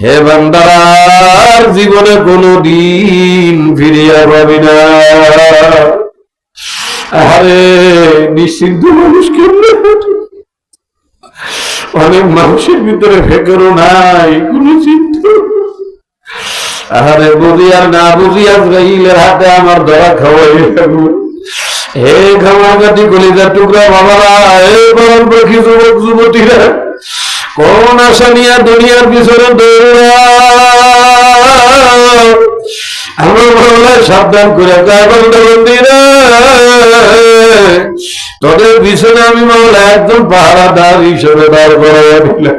হে বান্দার জীবনে কোনো দিন ফিরিয়া পাবি না। আরে, নিশ্চিন্ত মানুষ কেমনে? অনেক মানুষের ভিতরে ফেকেরও নাই, কোনো চিন্তা আরে, বুঝি আর না বুঝি আজরাইলের হাতে আমার ধরা খাওয়াই হে খামাগাতি কলিজার টুকরা বাবারা, হে বরং পাখি যুবক যুবতীরা কোন আশা নিয়ে দুনিয়ার পিছনে সাবধান করে তোদের পিছনে আমি মামলা একদম পাহারাদার হিসেবে দাঁড় দিলাম।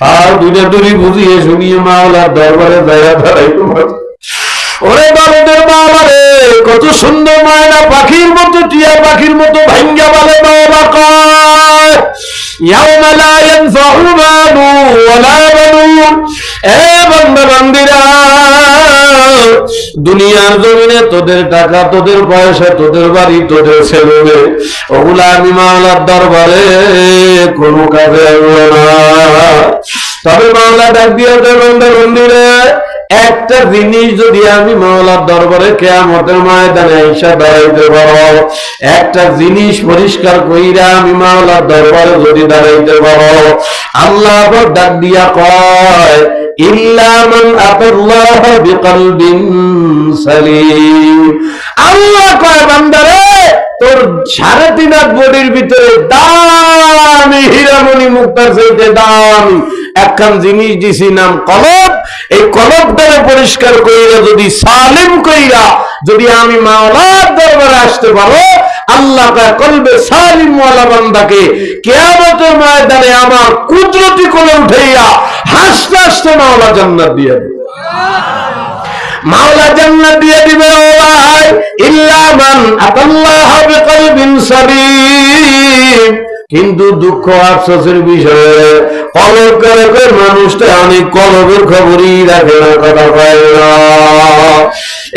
আর দুটা দুরি বুঝিয়ে শুনিয়ে মাওলার দরবারে দায়া দাঁড়াই তোমার ওরে বালদের বাবারে কত সুন্দর মায়না পাখির মতো, টিয়া পাখির মতো ভাঙ্গা বলে বাবা কয়। ওয়ালা বানুন। এ বন্ধ বান্দিরা দুনিয়ার জমিনে তোদের টাকা, তোদের পয়সা, তোদের বাড়ি, তোদের ছেলে ওগুলা আমি মাওলার দরবারে কোনো কাজে না। তবে মাওলা ডাক দিয়ে দেবেন মন্দিরে। একটা জিনিস যদি আমি মাওলার দরবারে কেয়ামতের ময়দানে আইসা দাঁড়াইতে পারো, একটা জিনিস পরিষ্কার কইরা আমি মাওলার দরবারে যদি দাঁড়াইতে পারো, আল্লাহ ডাক দিয়া কয় দামি হীরামণি মুক্তার চাইতে দামি একখান জিনিস দিছি, নাম কলব। এই কলবটারে পরিষ্কার কইরা যদি সালিম কইরা যদি আমি মাওলার দরবারে আসতে পারো, আল্লাহ কলবে সালিম ওয়ালা বান্দাকে কিয়ামতের ময়দানে আমার কুদরতি কোলে উঠাইয়া হাসতে হাসতে মাওলা জান্নাত দিয়ে দেবে। মাওলা জান্নাত দিয়ে দিবে ও ভাই। ইল্লা মান আতাল্লাহ বিকলবিন সালিম কিন্তু দুঃখ আফসোসের বিষয়ে কলব করে মানুষটা অনেক কলবের খবরই রাখে না, কথা পায়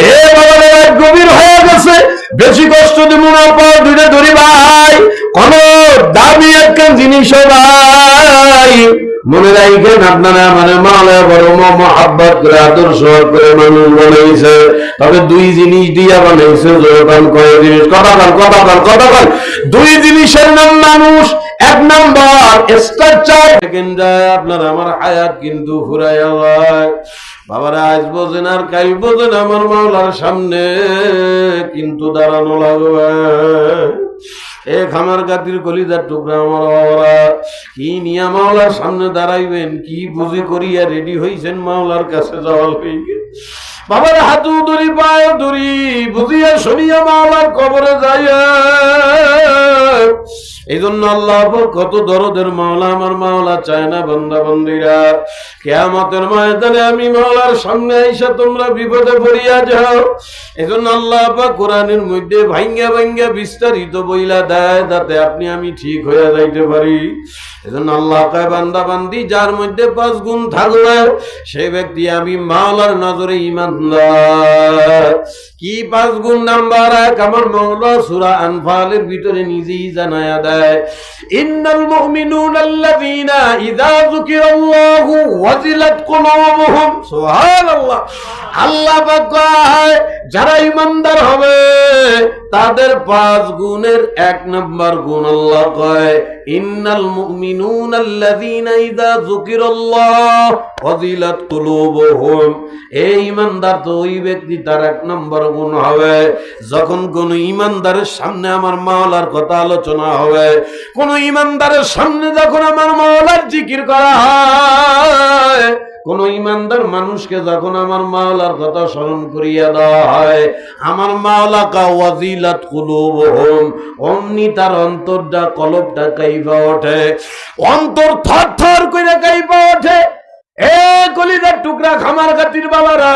এ বাবা গভীর হয়ে গেছে। বেশি কষ্ট দিব না পর দুইটা ধরি ভাই। কোন দামি জিনিস মনে আপনারা মানে বড় মহাব্বত করে করে মানুষ বানাইছে। তবে দুই জিনিস দিয়া বানাইছে জোরকান কয় জিনিস? কথা বল কথা বল কথা বল। দুই জিনিসের নাম মানুষ, এক নাম্বার, স্ট্রাকচার। সেকেন্ড আপনার আমার হায়াত কিন্তু ফুরাইয়া যায়। বাবারা আজ বোঝেন আর কাল আমার মাওলার সামনে, কিন্তু দাঁড়ানো লাগবে। এ খামার গাতির কলিজার টুকরা আমার বাবারা, কি নিয়া মাওলার সামনে দাঁড়াইবেন, কি বুঝি করিয়া রেডি হইছেন মাওলার কাছে যাওয়ার হইগে বাবার, হাতু দড়ি পায়ে দড়ি বুঝিয়া শুনিয়া মাওলার কবরে যাইয়া এই জন্য আল্লাহ কত দরদের মাওলা, আমার মাওলা চায় না বন্দা বন্দিরা। কেয়ামতের ময়দানে আমি মাওলার সামনে আইসা তোমরা বিপদে পড়িয়া যাও। এই জন্য আল্লাহ পাক কোরআনের মধ্যে ভাঙ্গা ভাঙ্গা বিস্তারিত বইলা দেয়, যাতে আপনি আমি ঠিক হয়ে যাইতে পারি। এজন্য আল্লাহ কয়, বান্দা বান্দি, যার মধ্যে পাঁচ গুণ থাকবে সেই ব্যক্তি আমি মাওলার নজরে ইমানদার কি পাঁচ গুণ নাম্বার? এক, আমার মাওলা সূরা আনফালের ভিতরে নিজেই জানায়া দেয়। ইন্নাল মুমিনুনা আল্লাযীনা ইযা যুকিরাল্লাহু আল্লাহ যারা ইমানদার হবে, তাদের পাঁচ গুণের এক নম্বর গুণ আল্লাহ কয়, ইন্নাল আল্লাযীনা ইযা যুকিরাল্লাহ কুলুবুহুম। এই ইমানদার তো ওই ব্যক্তি তার এক নম্বর গুণ হবে। যখন কোন ইমানদারের সামনে আমার মাওলার কথা আলোচনা হবে কোন ইমানদারের সামনে যখন আমার মাওলার জিকির করা হয়, কোন ইমানদার মানুষকে যখন আমার মাওলার কথা স্মরণ করিয়া দেওয়া হয়, আমার মাওলা কা ওয়াজিলাত কুলুবহুম, অমনি তার অন্তরটা কাইবা ওঠে। অন্তর থর থর করে কাইবা ওঠে। এ কলিদার টুকরা খামার খাতির বাবারা,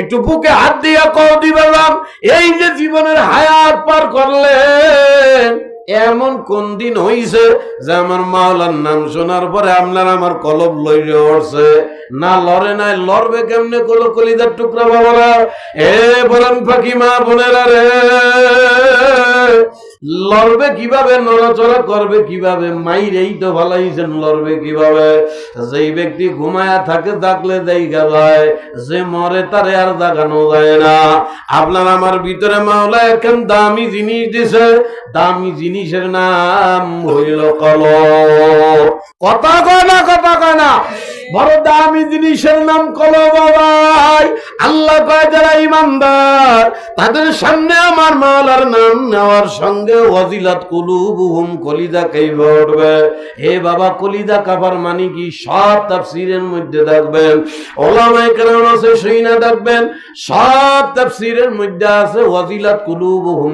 একটু বুকে হাত দিয়া কও দিবেলাম এই যে জীবনের হায়াত পার করলেন। এমন কোন দিন হইছে যে আমার মাওলার নাম শোনার পরে আপনার আমার কলব লইরে উঠছে? না লড়ে নাই, লড়বে কেমনে কলো কলিদার টুকরা বাবারা? এ বলেন ফাঁকি মা বোনেরা রে। লড়বে কীভাবে, নড়াচড়া করবে কীভাবে, মাইরেই তো ভালাইছেন লড়বে কীভাবে। যেই ব্যক্তি ঘুমায়া থাকে থাকলে দেই গেলায় যে মরে তারে আর দেখানো যায় না। আপনার আমার ভিতরে মাওলা এখন দামি জিনিস দিছে, দামি জিনিসের নাম হইল কল কথা কয় না, কথা কয় না। বড় দামি জিনিসের নাম কল বাবাই আল্লাহ কয়, যারা ইমানদার, তাদের সামনে আমার মাওলার নাম নেওয়ার সঙ্গে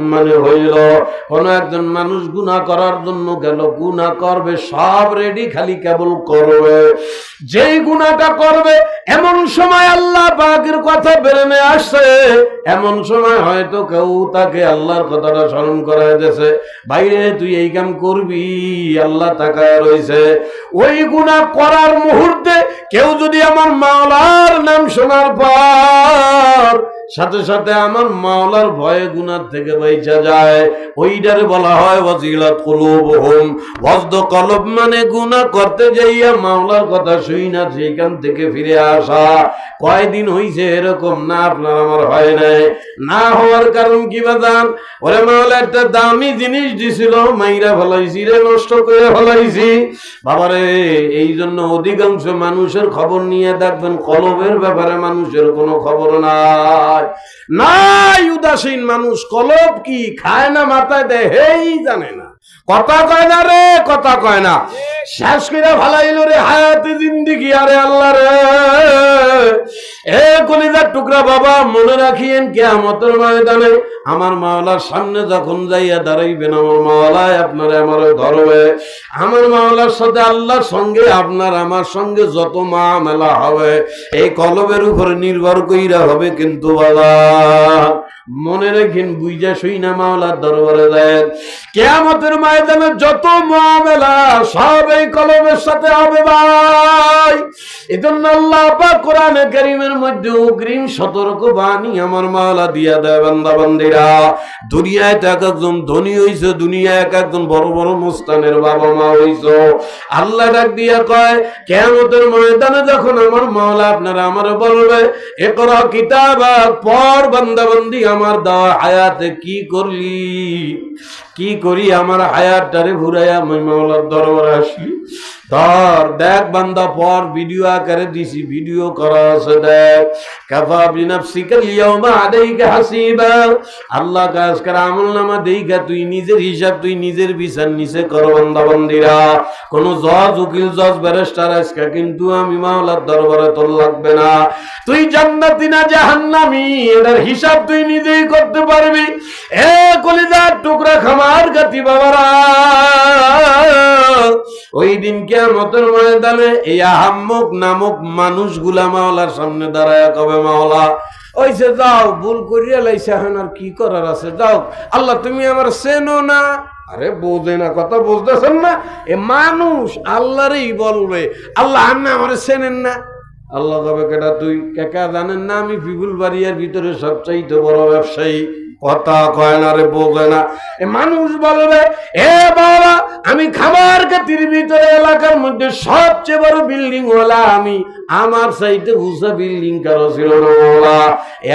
মানে মানে কোন একজন মানুষ গুনাহ করার জন্য গেল, গুনাহ করবে, সব রেডি খালি কেবল করবে। যেই গুনাহটা করবে, এমন সময় আল্লাহ পাকের কথা বেরেনে আসছে। এমন সময় হয়তো কেউ তাকে আল্লাহর কথাটা স্মরণ করায় দিয়েছে বাইরে তুই এই কাম করবি? আল্লাহ তাকায় রয়েছে ওই গুণা করার মুহূর্তে কেউ যদি আমার মাওলার নাম শোনার পর সাথে সাথে আমার মাওলার ভয়ে গুনার থেকে বাইচা যায়। ওইটারে বলা হয় ওয়াজিলাত কুলুবহুম। ওয়াজদ কলব মানে গুনাহ করতে যাইয়া মাওলার কথা শুই না সেইখান থেকে ফিরে আসা। কয়দিন হইছে এরকম না, আপনার আমার হয় নাই। না হওয়ার কারণ কি বাদান ওরে মাওলা, একটা দামি জিনিস দিছিল, মাইরা ফলাইছি রে, নষ্ট করে ফলাইছি। বাবারে এই জন্য অধিকাংশ মানুষের খবর নিয়ে দেখবেন, কলবের ব্যাপারে মানুষের কোনো খবর নাই নাই উদাসীন মানুষ কলব কি খায় না মাথায় দেয় হেই জানে না। কথা কয় না রে কথা কয় না। শেষ। করে ভালাইল রে হায়াতে জিন্দিগি আরে আল্লাহ রে। এ কলিজার টুকরা বাবা মনে রাখিয়েন কেয়ামতের ময়দানে আমার মাওলার সামনে যখন যাইয়া দাঁড়াইবেন আমার মাওলায় আপনার আমার ধরবে। আমার মাওলার সাথে আল্লাহর সঙ্গে আপনার আমার সঙ্গে যত মামেলা হবে এই কলবের উপরে নির্ভর কইরা হবে কিন্তু বাবা মনে রেখেন বুঝা শুই না মাওলার দরবারে দেন কেয়ামতের ময়দানে যত মামেলা, সব এই কলমের সাথে হবে ভাই। এজন্য আল্লাহ পাক কোরআনে কারীমের মধ্যে অগ্রিম সতর্ক বাণী আমার মাওলা দিয়া দেয় বান্দা বান্দিরা দুনিয়ায় তো এক একজন ধনী হইছে, দুনিয়ায় এক একজন বড় বড় মুস্তানের বাবা মা হইছো। আল্লাহ ডাক দিয়া কয়, কেয়ামতের ময়দানে যখন আমার মাওলা আপনারা আমার বলবে এ করো কিতাব পর বান্দা বান্দি আমার দেওয়া হায়াতে কি করলি কি করি আমার হায়াতটারে ঘুরাইয়া আমি মাওলার দরবারে আসলি? ধর, দেখ বান্দা, পর ভিডিও আকারে দিছি ভিডিও করা আছে, দেখ। কাফা বিনাফসিকা লিয়াউমা আলাইকা হাসিবা। আল্লাহ কাজ করে আমল নামা দেইগা তুই নিজের হিসাব, তুই নিজের বিচার নিচে কর বান্দা, বান্দিরা। কোন জজ, উকিল, জজ, ব্যারিস্টার আজকে কিন্তু আমি মাওলার দরবারে তোর লাগবে না। তুই জান্নাতি না জাহান্নামি? এটার হিসাব তুই নিজেই করতে পারবি। এ কলিজার টুকরা খামার গাতি বাবারা, ওই দিন কেমতের ময়দানে এই আহাম্মক নামক মানুষগুলা মাওলার সামনে দাঁড়ায় কবে মাওলা? ওইসে যাও, ভুল করিয়া লাইছে, এখন আর কি করার আছে? যাও, আল্লাহ তুমি আমার চেনো না। আরে বোঝে না, কথা বুঝতেছেন না? এ মানুষ আল্লাহরই বলবে, আল্লাহ আপনি আমার চেনেন না। আল্লাহ কবে কেটা তুই? কেকা জানেন না আমি বিপুল বাড়িয়ার ভিতরে সবচাইতে বড় ব্যবসায়ী। কথা কয় না রে, বোঝে না। এ মানুষ বলবে, এ বাবা, আমি খাবার খাতির ভিতরে এলাকার মধ্যে সবচেয়ে বড় বিল্ডিং ওলা আমি। আমার সাইতে উঁচা বিল্ডিং কারও ছিল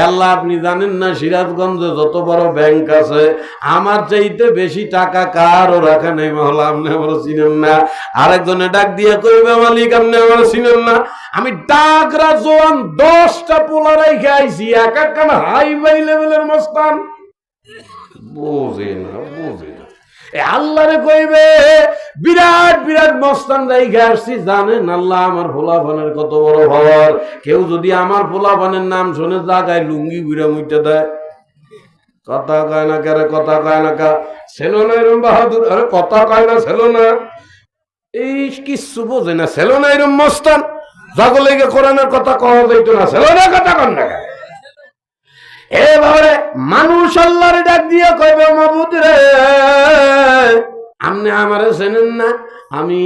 আল্লাহ আপনি জানেন না, সিরাজগঞ্জে যত বড় ব্যাংক আছে, আমার চাইতে বেশি টাকা কারও রাখা নেই মহলা, আপনি আমার চিনেন না। আরেকজনে ডাক দিয়ে কইবে, মালিক, আপনি আমার চিনেন না। আমি ডাকরা জোয়ান দশটা পোলা রেখে আইছি, এক এক হাই ফাই লেভেলের মস্তান। বোঝে না, বোঝে আল্লাহরে কইবে, বিরাট বিরাট মস্তান জায়গা আসছি জানেন আল্লাহ আমার ভোলাভানের কত বড় ভর কেউ যদি আমার ভোলাভানের নাম শুনে জাগায় লুঙ্গি ঘুরে মুইতে দেয়। কথা কয় না কেরে, কথা কয় না কা। ছিল না এরম বাহাদুর, আরে কথা কয় না ছিল না। এই কিচ্ছু বোঝে না, ছিল না এরম মস্তান। জগলেগে কোরআনের কথা কওয়া যাইত না ছেলেরা কথা কন না? এবারে মানুষ আল্লাহর ডাক দিয়ে কইবে মাবুদ রে, আপনি আমারে চেনেন না? আমি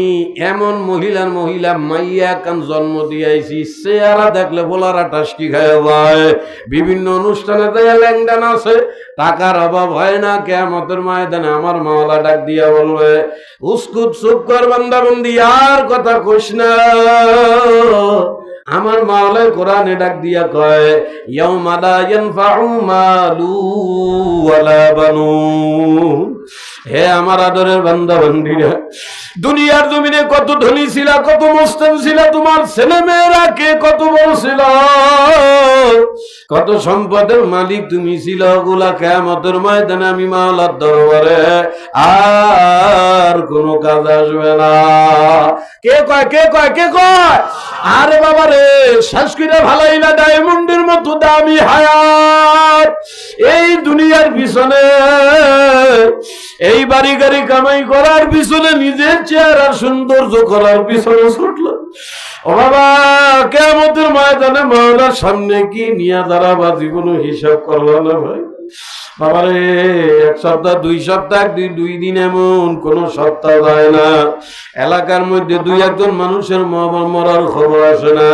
এমন মহিলার মহিলা, মাইয়া কান জন্ম দিয়েছি চেহারা দেখলে বোলারা টাস্কি খায় যায় বিভিন্ন অনুষ্ঠানে দেয়া ল্যাংডান আছে, টাকার অভাব হয় না কেমতের ময়দানে আমার মাওলা ডাক দিয়া বলবে, উস্কুত চুপ কর বান্দাবন্দি আর কথা কইস না। আমার মাওলায় কোরআনে ডাক দিয়া কয় ইয়াউমা লা ইয়ানফাউ মালু ওয়ালা বানুন। হে আমার আদরের বান্দা বান্দিরা দুনিয়ার জমিনে কত ধনী ছিল, কত মুস্তান ছিল, তোমার ছেলে মেয়েরা কে কত বড় ছিল? কত সম্পদের মালিক তুমি ছিল, ওগুলা কেমতের ময়দানে আমি মাওলার দরবারে আর কোনো কাজ আসবে না। কে কয় কে কয় কে কয়? আরে বাবা রে সংস্কৃতে ভালোই না, ডায়মন্ডের মতো দামি হায়াত। এই দুনিয়ার পিছনে এই বাড়ি গাড়ি কামাই করার পিছনে নিজের চেহারার সৌন্দর্য করার পিছনে ছুটল। ও বাবা কেমতের ময়দানে মাওলার সামনে কি নিয়ে দাঁড়াবা, জীবন হিসাব করল না ভাই? এক সপ্তাহ, দুই সপ্তাহ দুই দিন এমন কোন সপ্তাহ যায় না। এলাকার মধ্যে দুই একজন মানুষের মরার খবর আসে না।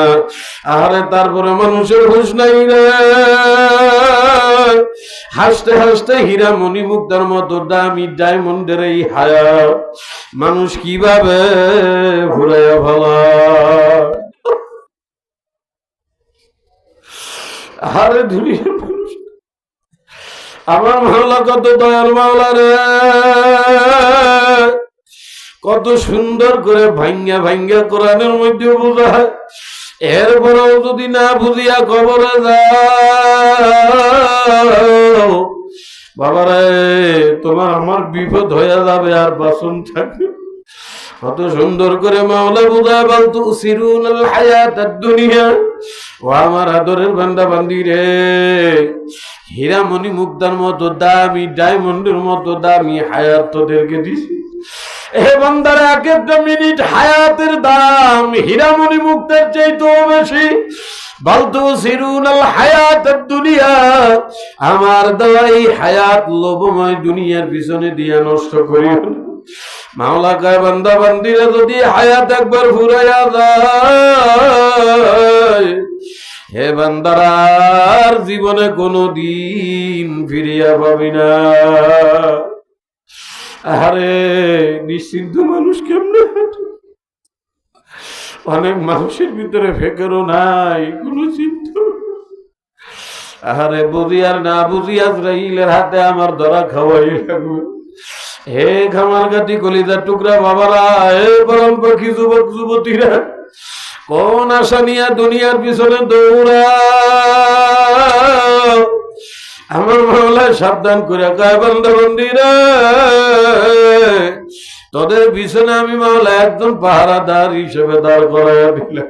আহারে, তারপরে মানুষের নাই হাসতে হাসতে হীরা মণিমুক্তার মতো দামি ডায়মন্ডের এই হায়া। মানুষ কীভাবে ঘুরাইয়া ভালা? দুনিয়ার মানুষ আমার মাওলা কত দয়াল মাওলা রে। কত সুন্দর করে ভাঙ্গা ভাঙ্গা কোরআনের মধ্যে বোঝায়। এরপরেও যদি না বুঝিয়া কবরে যাও, বাবারে, তোমার আমার বিপদ হয়ে যাবে আর বাসন থাকবে কত সুন্দর করে মাওলা বুঝায় বলতো দুনিয়া ও আমার আদরের বান্দা বান্দি রে। হীরামণি মুক্তার মতো দামি, ডায়মন্ডের মতো দামি হায়াত তোদেরকে দিছি। এ বান্দারা, এক একটা মিনিট হায়াতের দাম, হীরামণি মুক্তার চাইতেও বেশি। আমার এই হায়াত লোভময় দুনিয়ার পিছনে দিয়া নষ্ট করিও না। মাওলা বান্দা যদি হায়াত একবার ফুরাইয়া যায়, হে বান্দারার জীবনে কোনো দিন ফিরিয়া পাবি না। আরে নিশ্চিন্ত মানুষ কেমনে অনেক মানুষের ভিতরে ফেকেরও নাই, কোনো চিন্তা আরে বুঝি আর না বুঝি আজরাইলের হাতে আমার ধরা খাওয়াই লাগবে। হে খামার গাতি কলিজার টুকরা বাবারা, হে পরম পাখি যুবক, যুবতীরা, কোন আশা নিয়ে দুনিয়ার পিছনে দৌড়া আমার মামলায় সাবধান করে কয় বন্ধ বন্দিরা তোদের পিছনে আমি মামলা একদম পাহারাদার হিসেবে দাঁড় করাইয়া দিলাম।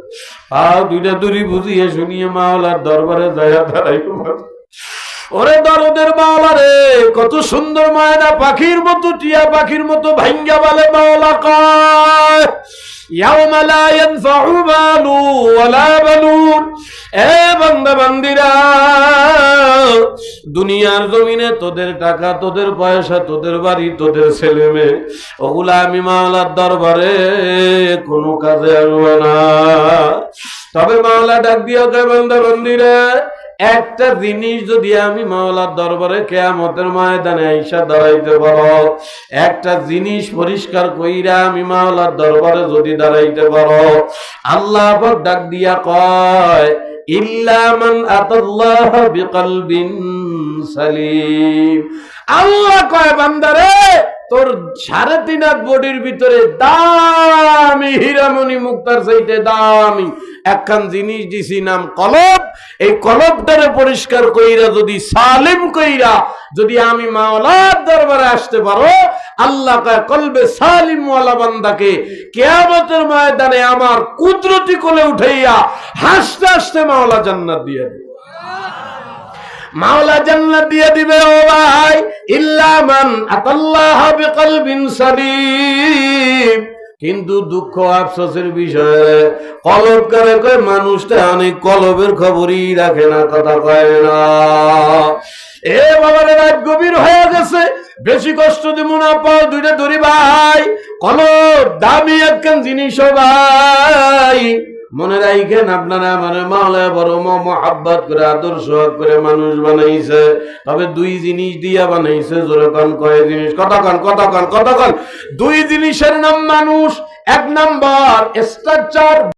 পা দুইটা দুরি বুঝিয়ে শুনিয়ে মাওলার দরবারে যায় দাঁড়াই ওরে দরদের মাওলা রে, কত সুন্দর মায়না পাখির মতো, টিয়া পাখির মতো ভাঙ্গা বলে মাওলা কয়। দুনিয়ার জমিনে তোদের টাকা, তোদের পয়সা, তোদের বাড়ি, তোদের ছেলে মেয়ে ওগুলা আমি মাওলার দরবারে কোনো কাজে আসব না। তবে মাওলা ডাক দিয়ে বান্দা বন্দিরা একটা জিনিস যদি আমি মাওলার দরবারে কেয়ামতের ময়দানে আইসা দাঁড়াইতে পারো, একটা জিনিস পরিষ্কার কইরা আমি মাওলার দরবারে যদি দাঁড়াইতে পারো, আল্লাহ ডাক দিয়া কয় দামি হীরামণি মুক্তার চাইতে দামি একখান জিনিস দিছি, নাম কলব। এই কলবটারে পরিষ্কার কইরা, যদি সালিম কইরা, যদি আমি মাওলার দরবারে আসতে পারো, আল্লাহ কলবে সালিম ওয়ালা বান্দাকে কিয়ামতের ময়দানে আমার কুদরতি কোলে উঠাইয়া হাসতে হাসতে মাওলা জান্নাত দিয়ে দেবে। মাওলা জান্নাত দিয়ে দিবে, ও ভাই। ইল্লা মান আতাল্লাহ বিকলবিন সালিম। কিন্তু দুঃখ আফসোসের বিষয়ে কলব করে কয়, মানুষটা অনেক কলবের খবরই রাখে না, কথা কয় না। এ বাবার রাত গভীর হয়ে গেছে। বেশি কষ্ট দিব না পাও দুইটা ধরি ভাই। কলব, দামি একখান জিনিস ভাই। মনে রাখেন আপনারা আমার মাওলা বড় মহাব্বাত করে, আদর্শ করে মানুষ বানাইছে। তবে দুই জিনিস দিয়া বানাইছে যেরকম কয় জিনিস? কতক্ষণ কতক্ষণ কতক্ষণ দুই জিনিসের নাম মানুষ, এক নাম্বার স্ট্রাকচার